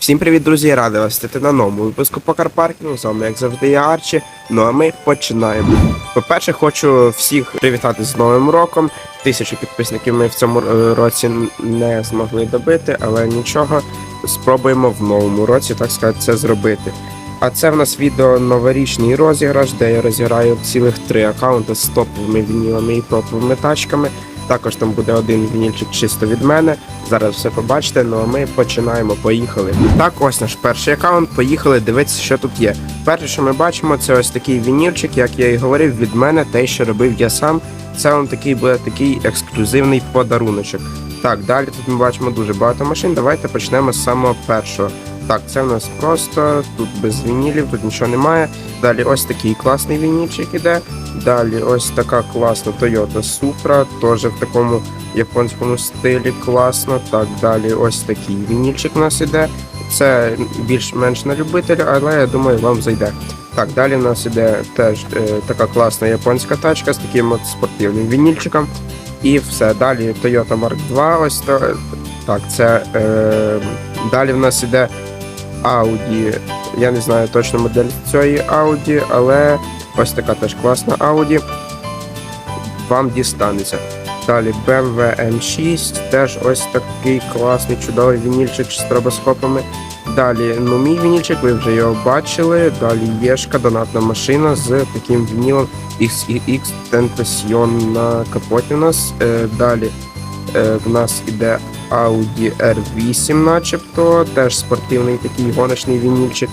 Всім привіт, друзі! Я радий вас встати на новому випуску по карпаркінгу. З вами, як завжди, я Арчі. Ну а ми починаємо. По-перше, хочу всіх привітати з Новим роком. Тисячу підписників ми в цьому е, році не змогли добити, але нічого, спробуємо в новому році, так сказати, це зробити. А це в нас відео новорічний розіграш, де я розіграю цілих три аккаунти з топовими вінілами і топовими тачками. Також там буде один вінільчик чисто від мене. Зараз все побачите, ну а ми починаємо. Поїхали. Так, ось наш перший аккаунт. Поїхали дивитися, що тут є. Перше, що ми бачимо, це ось такий вінільчик, як я і говорив, від мене те, що робив я сам. Це вам такий буде такий ексклюзивний подаруночок. Так, далі тут ми бачимо дуже багато машин. Давайте почнемо з самого першого. Так, це в нас просто тут без вінілів, тут нічого немає. Далі ось такий класний вінільчик іде. Далі ось така класна Toyota Supra, теж в такому японському стилі класно. Так, далі ось такий вінільчик у нас іде. Це більш-менш на любителя, але я думаю, вам зайде. Так, далі в нас іде теж е, така класна японська тачка з таким от спортивним вінільчиком. І все. Далі Toyota Mark 2. Ось то. Так, це е, далі в нас іде Audi. Я не знаю точно модель цієї Audi, але ось така теж класна Audi. Вам дістанеться. Далі BMW M6, теж ось такий класний, чудовий вінільчик з стробоскопами. Далі, ну мій вінільчик, ви вже його бачили. Далі Єшка, донатна машина з таким вінілом XEX Tentacion на капоті у нас. Е, далі е, в нас іде Audi R8, начебто, теж спортивний такий гоночний вінільчик.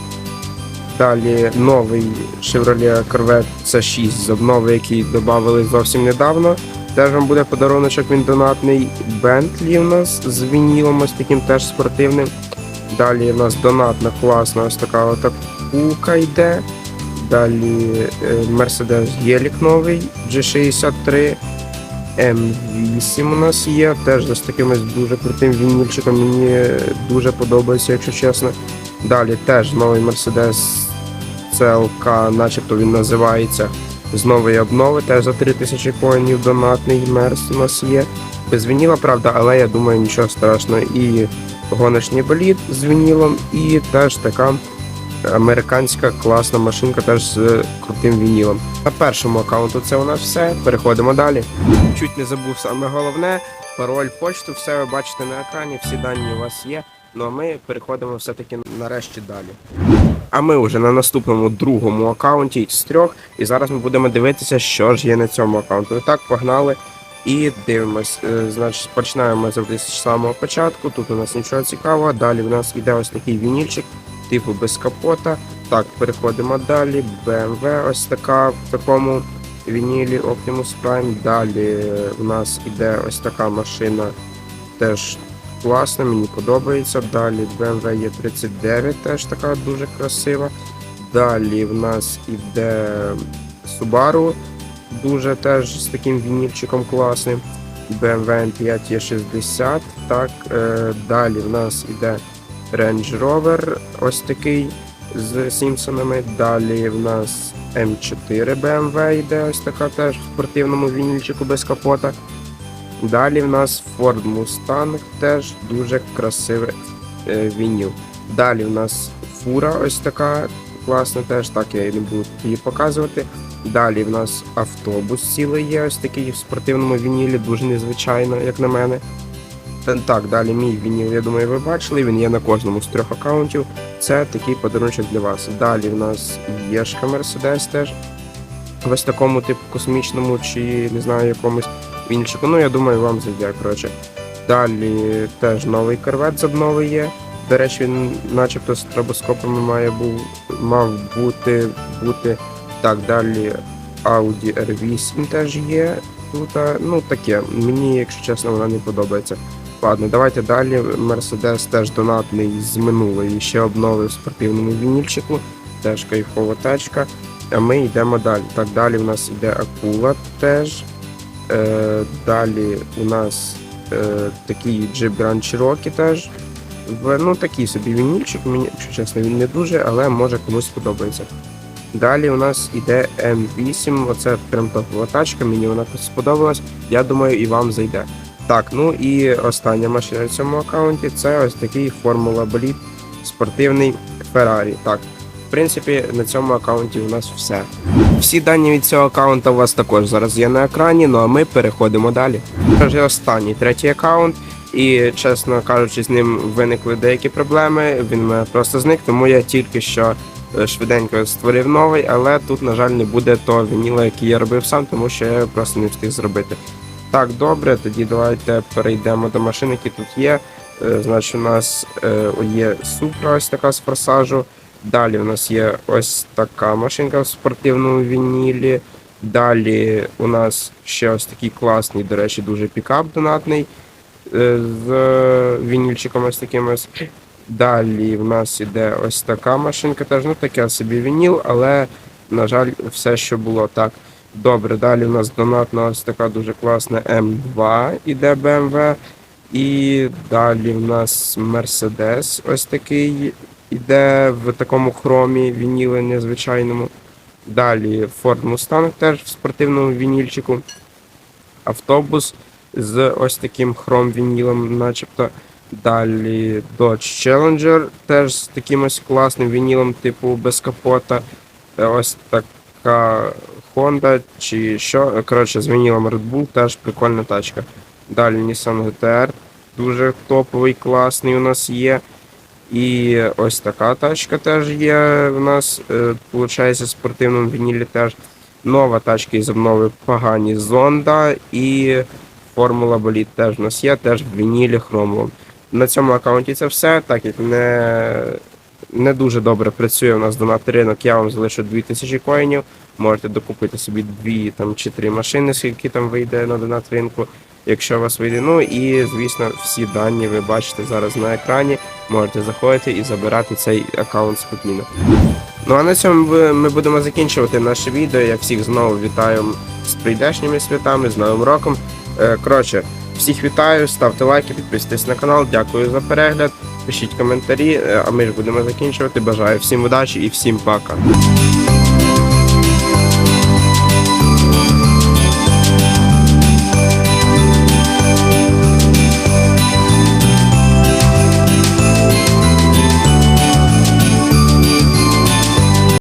Далі новий Chevrolet Corvette C6 з обнови, який додали зовсім недавно. Теж вам буде подаруночок, він донатний. Bentley у нас з вінілом, ось таким теж спортивним. Далі у нас донатна класна ось така ота кулка йде. Далі е, Mercedes Гелік новий G63. М8 у нас є, теж з таким дуже крутим вінільчиком. Мені дуже подобається, якщо чесно. Далі теж новий Mercedes CLK, начебто він називається з нової обнови, теж за 3000 коїнів донатний мерс у нас є. Без вініла, правда, але я думаю, нічого страшного. І гоночний болід з вінілом, і теж така американська класна машинка, теж з крутим вінілом. На першому аккаунту це у нас все. Переходимо далі. Чуть не забув саме головне. Пароль, почту, все ви бачите на екрані, всі дані у вас є. Ну а ми переходимо все-таки нарешті далі. А ми вже на наступному другому аккаунті з трьох, і зараз ми будемо дивитися, що ж є на цьому аккаунту. І так, погнали і дивимось. Е, Значить, починаємо завжди з самого початку. Тут у нас нічого цікавого. Далі в нас іде ось такий вінільчик, типу без капота. Так, переходимо далі. BMW ось така в такому вінілі Optimus Prime. Далі в нас іде ось така машина. Теж класна, мені подобається. Далі BMW E39 теж така дуже красива. Далі в нас іде Subaru, дуже теж з таким вінільчиком класним. BMW M5 E60. Так, е, далі в нас іде Range Rover, ось такий з Сімпсонами. Далі в нас М4 BMW йде ось така теж в спортивному вінільчику без капота. Далі в нас Ford Mustang, теж дуже красивий е, вініл. Далі в нас фура ось така класна, теж так я не буду її показувати. Далі в нас автобус цілий є, ось такий в спортивному вінілі, дуже незвичайно, як на мене. Та- Так, далі мій вініл, я думаю, ви бачили, він є на кожному з трьох аккаунтів. Це такий подарунок для вас. Далі в нас Єшка Mercedes теж. Ось такому типу космічному чи не знаю якомусь іншому. Ну, я думаю, вам зайде, коротше. Далі теж новий корвет з є. До речі, він начебто з трабоскопами має був, мав бути, бути. Так, далі Audi R8 теж є. Тут, ну таке, мені, якщо чесно, вона не подобається. Ладно, давайте далі. Mercedes теж донатний з минулої. Ще обновив спортивному вінільчику. Теж кайфова тачка. А ми йдемо далі. Так, далі у нас йде акула теж. Е, далі у нас е, такий Jeep Grand Cherokee теж. В, ну такий собі вінільчик, мені, якщо чесно, він не дуже, але може комусь сподобається. Далі у нас іде М8, оце прям топова тачка, мені вона сподобалась. Я думаю, і вам зайде. Так, ну і остання машина в цьому аккаунті це ось такий Формула Боліт спортивний Ferrari. Так, в принципі, на цьому аккаунті у нас все. Всі дані від цього аккаунта у вас також зараз є на екрані, ну а ми переходимо далі. Це вже останній третій аккаунт, і чесно кажучи, з ним виникли деякі проблеми. Він мене просто зник, тому я тільки що е, швиденько створив новий, але тут, на жаль, не буде того вініла, який я робив сам, тому що я просто не встиг зробити. Так, добре, тоді давайте перейдемо до машин, які тут є. Е, Значить, у нас е, є супра, ось така з форсажу. Далі у нас є ось така машинка в спортивному вінілі. Далі у нас ще ось такий класний, до речі, дуже пікап донатний е, з вінільчиком ось таким ось. Далі в нас іде ось така машинка, теж ну таке собі вініл, але, на жаль, все, що було так. Добре, далі у нас донатна ось така дуже класна М2 іде BMW. І далі в нас Mercedes ось такий іде в такому хромі вінілі незвичайному. Далі Ford Mustang теж в спортивному вінільчику. Автобус з ось таким хром вінілом, начебто. Далі Dodge Challenger теж з таким ось класним вінілом, типу без капота. Ось така Honda чи що. Коротше, з вінілом Red Bull теж прикольна тачка. Далі Nissan GTR, дуже топовий, класний у нас є. І ось така тачка теж є у нас, е, виходить, в спортивному вінілі теж. Нова тачка із обнови погані Зонда і Формула Боліт теж у нас є, теж в вінілі хромовому. На цьому аккаунті це все, так як не, не дуже добре працює у нас донат ринок, я вам залишу 2000 коїнів. Можете докупити собі дві там, чи три машини, скільки там вийде на донат ринку, якщо у вас вийде. Ну і звісно, всі дані ви бачите зараз на екрані. Можете заходити і забирати цей аккаунт спокійно. Ну а на цьому ми будемо закінчувати наше відео. Я всіх знову вітаю з прийдешніми святами, з Новим роком. Е, Коротше, всіх вітаю, ставте лайки, підписуйтесь на канал. Дякую за перегляд. Пишіть коментарі, е, а ми ж будемо закінчувати. Бажаю всім удачі і всім пока.